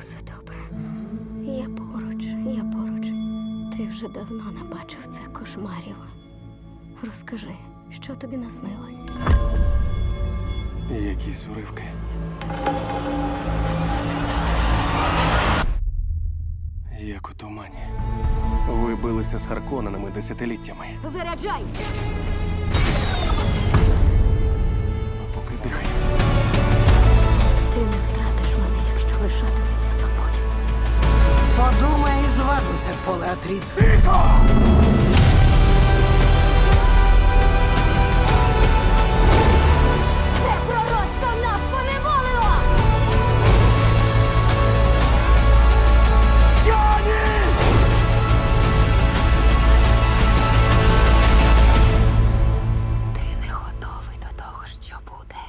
Усе добре. Я поруч, я поруч. Ти вже давно не бачив це кошмарів. Розкажи, що тобі наснилось? Якісь уривки. Як у тумані. Ви билися з Харконенами десятиліттями. Заряджай! Подумай і зважуся, поле Атріт. Тихо!